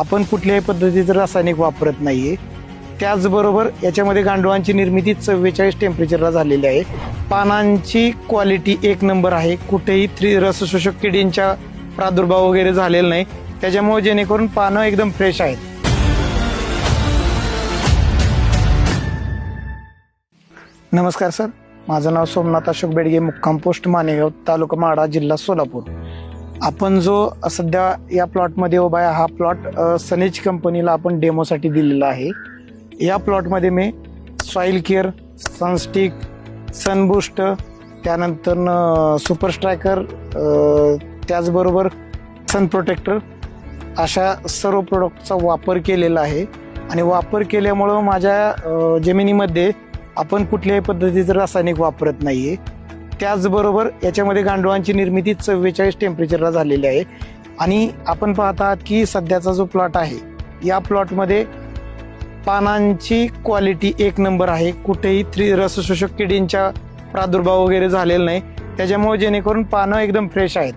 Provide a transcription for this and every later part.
आपण कुठल्याही पद्धतीचं रासायनिक वापरत नाही आहे त्याचबरोबर याच्यामध्ये गांडुळांची निर्मिती चव्वेचाळीस टेम्परेचरला झालेली आहे. पानांची क्वालिटी एक नंबर आहे. कुठेही थ्री रसशोषक किडींच्या प्रादुर्भाव वगैरे झालेला नाही. त्याच्यामुळे जेणेकरून पानं एकदम फ्रेश आहेत. नमस्कार सर. माझं नाव सोमनाथ अशोक बेडगे मुक्काम पोस्ट मानेगाव तालुका माडा जिल्हा सोलापूर. आपण जो सध्या या प्लॉटमध्ये उभा आहे हा प्लॉट सनेज कंपनीला आपण डेमोसाठी दिलेला आहे. या प्लॉटमध्ये मी सॉईल केअर सनस्टिक सनबूस्ट त्यानंतर सुपर स्ट्रायकर त्याचबरोबर सन प्रोटेक्टर अशा सर्व प्रोडक्टचा वापर केलेला आहे. आणि वापर केल्यामुळं माझ्या जमिनीमध्ये आपण कुठल्याही पद्धतीचं रासायनिक वापरत नाही आहे त्याचबरोबर याच्यामध्ये गांडुळांची निर्मिती चव्वेचाळीस टेम्परेचरला झालेली आहे. आणि आपण पाहत आहात की सध्याचा जो प्लॉट आहे या प्लॉटमध्ये पानांची क्वालिटी एक नंबर आहे. कुठेही थ्री रसशोषक किडींच्या प्रादुर्भाव वगैरे झालेला नाही. त्याच्यामुळे जेणेकरून पानं एकदम फ्रेश आहेत.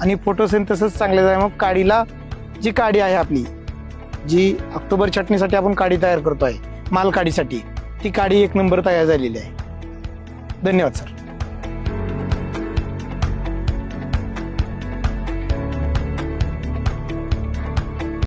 आणि फोटोसिंथेसिस चांगले आहे मग काडीला जी काडी आहे आपली जी ऑक्टोबर चटणीसाठी आपण काडी तयार करतो आहे मालकाडीसाठी ती काडी एक नंबर तयार झालेली आहे. धन्यवाद सर